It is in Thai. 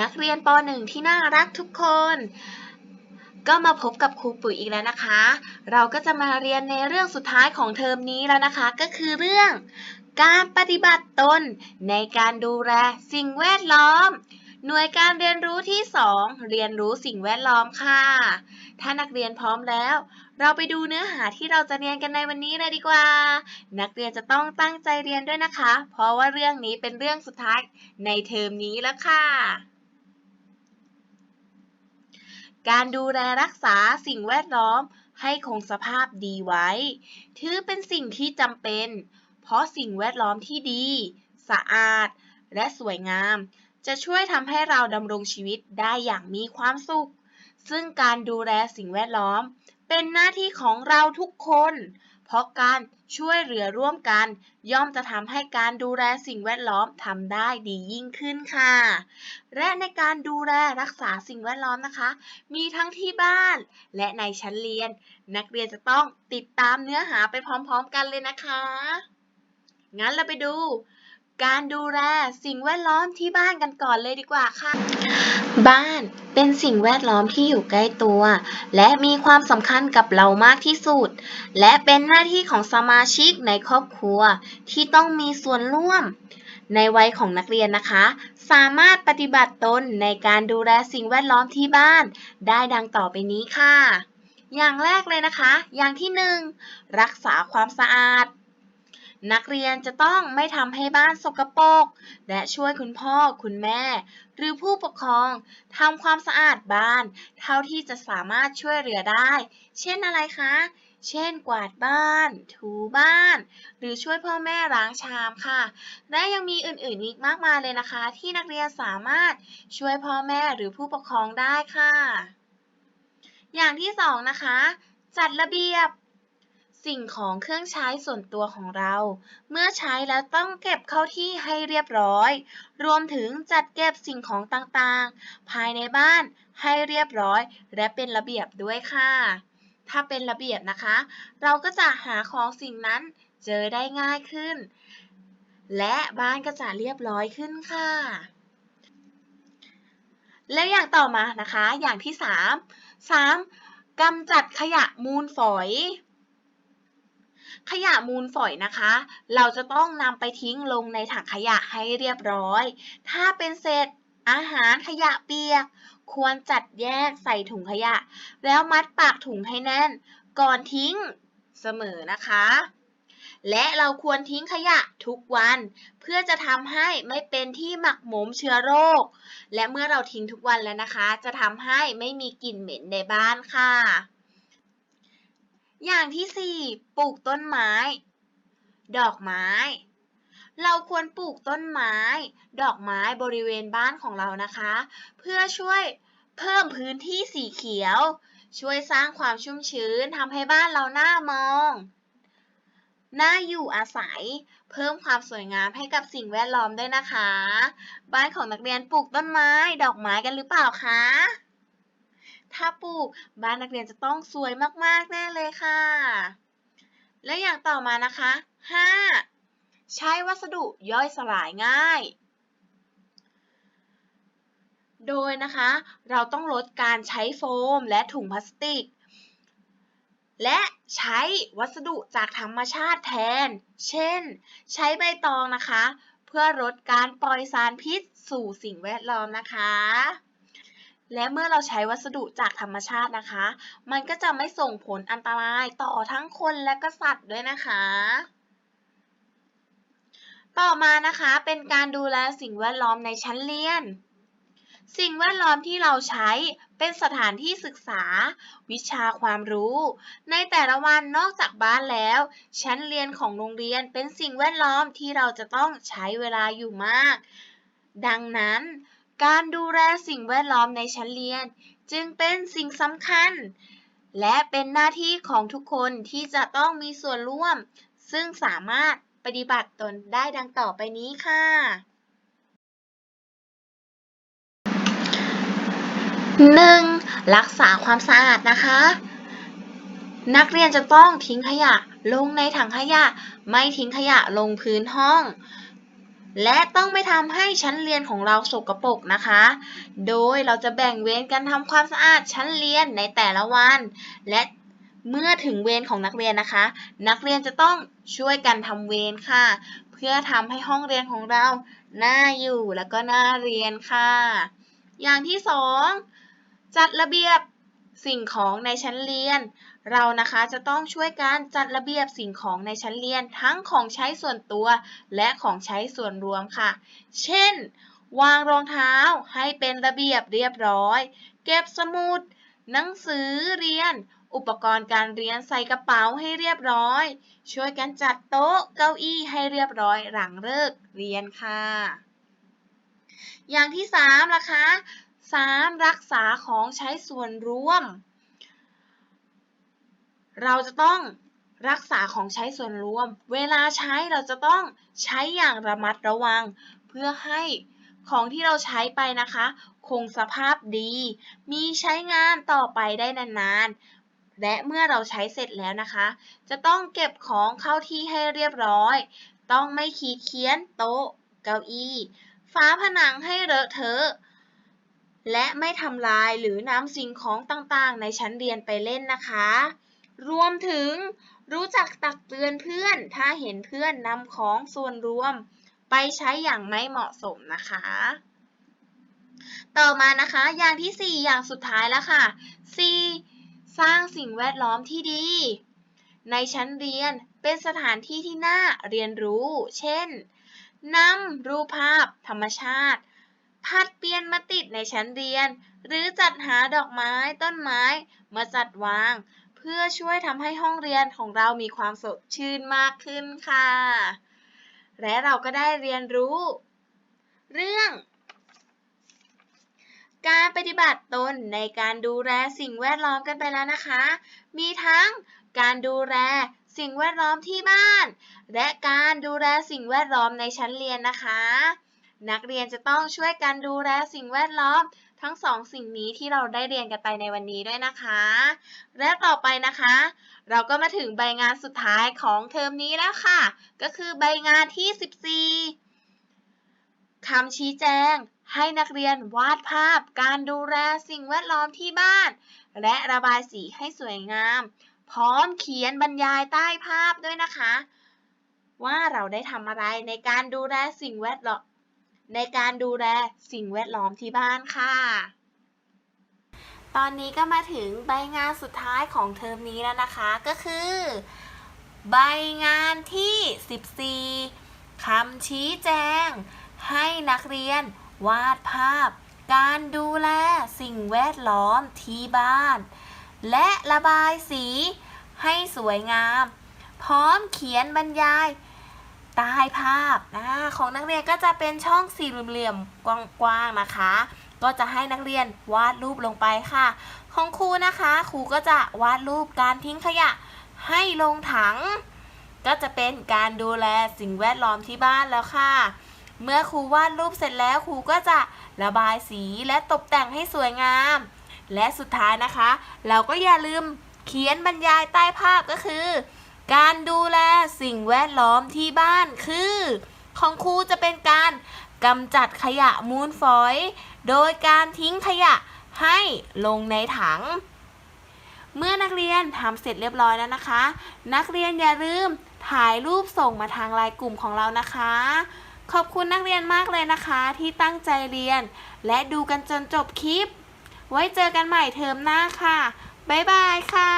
นักเรียนป .1 ที่น่ารักทุกคน ก็มาพบกับครูปุ๋ยอีกแล้วนะคะ เราก็จะมาเรียนในเรื่องสุดท้ายของเทอมนี้แล้วนะคะ ก็คือเรื่อง การปฏิบัติตนในการดูแลสิ่งแวดล้อม หน่วยการเรียนรู้ที่ 2 เรียนรู้สิ่งแวดล้อมค่ะ ถ้านักเรียนพร้อมแล้ว เราไปดูเนื้อหาที่เราจะเรียนกันในวันนี้เลยดีกว่า นักเรียนจะต้องตั้งใจเรียนด้วยนะคะ เพราะว่าเรื่องนี้เป็นเรื่องสุดท้ายในเทอมนี้แล้วค่ะ การดูแลรักษาสิ่งแวดล้อมให้คงสภาพดีไว้ ถือเป็นสิ่งที่จำเป็น เพราะสิ่งแวดล้อมที่ดี สะอาด และสวยงาม จะช่วยทำให้เราดำรงชีวิตได้อย่างมีความสุข ซึ่งการดูแลสิ่งแวดล้อม เป็นหน้าที่ของเราทุกคน ราะการช่วยเหลือร่วมกัน ย่อมจะทำให้การดูแลสิ่งแวดล้อมทำได้ดียิ่งขึ้นค่ะ และในการดูแลรักษาสิ่งแวดล้อมนะคะ มีทั้งที่บ้าน และในชั้นเรียน นักเรียนจะต้องติดตามเนื้อหาไปพร้อมๆกันเลยนะคะ งั้นเราไปดู การดูแลสิ่งแวดล้อมที่บ้านกันก่อนเลยดีกว่าค่ะ บ้านเป็นสิ่งแวดล้อมที่อยู่ใกล้ตัว และมีความสำคัญกับเรามากที่สุด และเป็นหน้าที่ของสมาชิกในครอบครัวที่ต้องมีส่วนร่วม ในวัยของนักเรียนนะคะ สามารถปฏิบัติตนในการดูแลสิ่งแวดล้อมที่บ้าน ได้ดังต่อไปนี้ค่ะ อย่างแรกเลยนะคะ อย่างที่หนึ่งรักษาความสะอาด นักเรียนจะต้องไม่ทำให้บ้านสกปรกและช่วยคุณพ่อคุณแม่ หรือผู้ปกครองทำความสะอาดบ้าน เท่าที่จะสามารถช่วยเหลือได้ เช่นอะไรคะ เช่น กวาดบ้าน ถูบ้าน หรือช่วยพ่อแม่ล้างชามค่ะ และยังมีอื่นๆอีกมากมายเลยนะคะ ที่นักเรียนสามารถช่วยพ่อแม่หรือผู้ปกครองได้ค่ะ อย่างที่สองนะคะ จัดระเบียบ สิ่งของเครื่องใช้ส่วนตัวของเรา เมื่อใช้แล้วต้องเก็บเข้าที่ให้เรียบร้อย รวมถึงจัดเก็บสิ่งของต่างๆ ภายในบ้านให้เรียบร้อย และเป็นระเบียบด้วยค่ะ ถ้าเป็นระเบียบนะคะ เราก็จะหาของสิ่งนั้นเจอได้ง่ายขึ้น และบ้านก็จะเรียบร้อยขึ้นค่ะ แล้วอย่างต่อมานะคะ อย่างที่สามสามกำจัดขยะมูลฝอย ขยะมูลฝอยนะคะ เราจะต้องนำไปทิ้งลงในถังขยะให้เรียบร้อย ถ้าเป็นเศษอาหารขยะเปียก ควรจัดแยกใส่ถุงขยะ แล้วมัดปากถุงให้แน่น ก่อนทิ้งเสมอนะคะ และเราควรทิ้งขยะทุกวัน เพื่อจะทำให้ไม่เป็นที่หมักหมมเชื้อโรค และเมื่อเราทิ้งทุกวันแล้วนะคะ จะทำให้ไม่มีกลิ่นเหม็นในบ้านค่ะ อย่างที่4ปลูกต้นไม้ ดอกไม้ เราควรปลูกต้นไม้ ดอกไม้บริเวณบ้านของเรานะคะ เพื่อช่วยเพิ่มพื้นที่สีเขียว ช่วยสร้างความชุ่มชื้นทำให้บ้านเราหน่ามองน่าอยู่อาศัย เพิ่มความสวยงามให้กับสิ่งแวดล้อมด้วยนะคะ บ้านของนักเรียนปลูกต้นไม้ ดอกไม้กันหรือเปล่าคะถ้าปลูกบ้านนักเรียนจะต้องสวยมากๆแน่เลยค่ะ และอย่างต่อมานะคะ 5. ใช้วัสดุย่อยสลายง่าย โดยนะคะ เราต้องลดการใช้โฟมและถุงพลาสติก และใช้วัสดุจากธรรมชาติแทน เช่น ใช้ใบตองนะคะ เพื่อลดการปล่อยสารพิษสู่สิ่งแวดล้อมนะคะ และเมื่อเราใช้วัสดุจากธรรมชาตินะคะ มันก็จะไม่ส่งผลอันตรายต่อทั้งคนและก็สัตว์ด้วยนะคะ ต่อมานะคะเป็นการดูแลสิ่งแวดล้อมในชั้นเรียน สิ่งแวดล้อมที่เราใช้เป็นสถานที่ศึกษา วิชาความรู้ ในแต่ละวันนอกจากบ้านแล้ว ชั้นเรียนของโรงเรียนเป็นสิ่งแวดล้อมที่เราจะต้องใช้เวลาอยู่มาก ดังนั้น การดูแลสิ่งแวดล้อมในชั้นเรียน จึงเป็นสิ่งสำคัญ และเป็นหน้าที่ของทุกคนที่จะต้องมีส่วนร่วม ซึ่งสามารถปฏิบัติตนได้ดังต่อไปนี้ค่ะ 1. รักษาความสะอาดนะคะ นักเรียนจะต้องทิ้งขยะลงในถังขยะ ไม่ทิ้งขยะลงพื้นห้อง และต้องไม่ทำให้ชั้นเรียนของเราสกปรกนะคะ โดยเราจะแบ่งเวรกันทำความสะอาดชั้นเรียนในแต่ละวัน และเมื่อถึงเวรของนักเรียนนะคะ นักเรียนจะต้องช่วยกันทำเวรค่ะ เพื่อทำให้ห้องเรียนของเราน่าอยู่แล้วก็น่าเรียนค่ะ อย่างที่สองจัดระเบียบสิ่งของในชั้นเรียน เรานะคะจะต้องช่วยกันจัดระเบียบสิ่งของในชั้นเรียนทั้งของใช้ส่วนตัว และของใช้ส่วนรวมค่ะ เช่น วางรองเท้าให้เป็นระเบียบเรียบร้อย เก็บสมุด หนังสือเรียน อุปกรณ์การเรียนใส่กระเป๋าให้เรียบร้อย ช่วยกันจัดโต๊ะเก้าอี้ให้เรียบร้อยหลังเลิกเรียนค่ะ อย่างที่สามล่ะคะสามรักษาของใช้ส่วนรวม เราจะต้องรักษาของใช้ส่วนรวม เวลาใช้เราจะต้องใช้อย่างระมัดระวัง เพื่อให้ของที่เราใช้ไปนะคะ คงสภาพดี มีใช้งานต่อไปได้นานๆ และเมื่อเราใช้เสร็จแล้วนะคะ จะต้องเก็บของเข้าที่ให้เรียบร้อย ต้องไม่ขีดเขียนโต๊ะ เก้าอี้ฝาผนังให้เลอะเทอะและไม่ทำลายหรือนำสิ่งของต่างๆ ในชั้นเรียนไปเล่นนะคะ รวมถึงรู้จักตักเตือนเพื่อน ถ้าเห็นเพื่อนนำของส่วนรวม ไปใช้อย่างไม่เหมาะสมนะคะ ต่อมานะคะ อย่างที่ 4 อย่างสุดท้ายแล้วค่ะ 4. สร้างสิ่งแวดล้อมที่ดี ในชั้นเรียนเป็นสถานที่ที่น่าเรียนรู้ เช่นนำรูปภาพธรรมชาติพัดเปลี่ยนมาติดในชั้นเรียน หรือจัดหาดอกไม้ต้นไม้มาจัดวาง พื่อช่วยทำให้ห้องเรียนของเรามีความสดชื่นมากขึ้นค่ะ และเราก็ได้เรียนรู้ เรื่อง การปฏิบัติตนในการดูแลสิ่งแวดล้อมกันไปแล้วนะคะ มีทั้งการดูแลสิ่งแวดล้อมที่บ้าน และการดูแลสิ่งแวดล้อมในชั้นเรียนนะคะ นักเรียนจะต้องช่วยกันดูแลสิ่งแวดล้อม ทั้งสองสิ่งนี้ที่เราได้เรียนกันไปในวันนี้ด้วยนะคะ และต่อไปนะคะ เราก็มาถึงใบงานสุดท้ายของเทอมนี้แล้วค่ะ ก็คือใบงานที่ 14คำชี้แจง ให้นักเรียนวาดภาพ การดูแลสิ่งแวดล้อมที่บ้าน และระบายสีให้สวยงาม พร้อมเขียนบรรยายใต้ภาพด้วยนะคะ ว่าเราได้ทำอะไรในการดูแลสิ่งแวดล้อม ในการดูแลสิ่งแวดล้อมที่บ้านค่ะ ตอนนี้ก็มาถึงใบงานสุดท้ายของเทอมนี้แล้วนะคะ ก็คือ ใบงานที่ 14คำชี้แจง ให้นักเรียนวาดภาพ การดูแลสิ่งแวดล้อมที่บ้าน และระบายสีให้สวยงาม พร้อมเขียนบรรยาย ใต้ภาพนะของนักเรียนก็จะเป็นช่องสี่เหลี่ยมกว้างๆนะคะ ก็จะให้นักเรียนวาดรูปลงไปค่ะ ของครูนะคะครูก็จะวาดรูปการทิ้งขยะให้ลงถัง ก็จะเป็นการดูแลสิ่งแวดล้อมที่บ้านแล้วค่ะ เมื่อครูวาดรูปเสร็จแล้วครูก็จะระบายสีและตกแต่งให้สวยงาม และสุดท้ายนะคะ เราก็อย่าลืมเขียนบรรยายใต้ภาพก็คือ การดูแลสิ่งแวดล้อมที่บ้านคือ ของครูจะเป็นการกำจัดขยะมูลฝอย โดยการทิ้งขยะให้ลงในถัง เมื่อนักเรียนทำเสร็จเรียบร้อยแล้วนะคะ นักเรียนอย่าลืมถ่ายรูปส่งมาทางไลน์กลุ่มของเรานะคะ ขอบคุณนักเรียนมากเลยนะคะ ที่ตั้งใจเรียน และดูกันจนจบคลิป ไว้เจอกันใหม่เทอมหน้าค่ะ บ๊ายบายค่ะ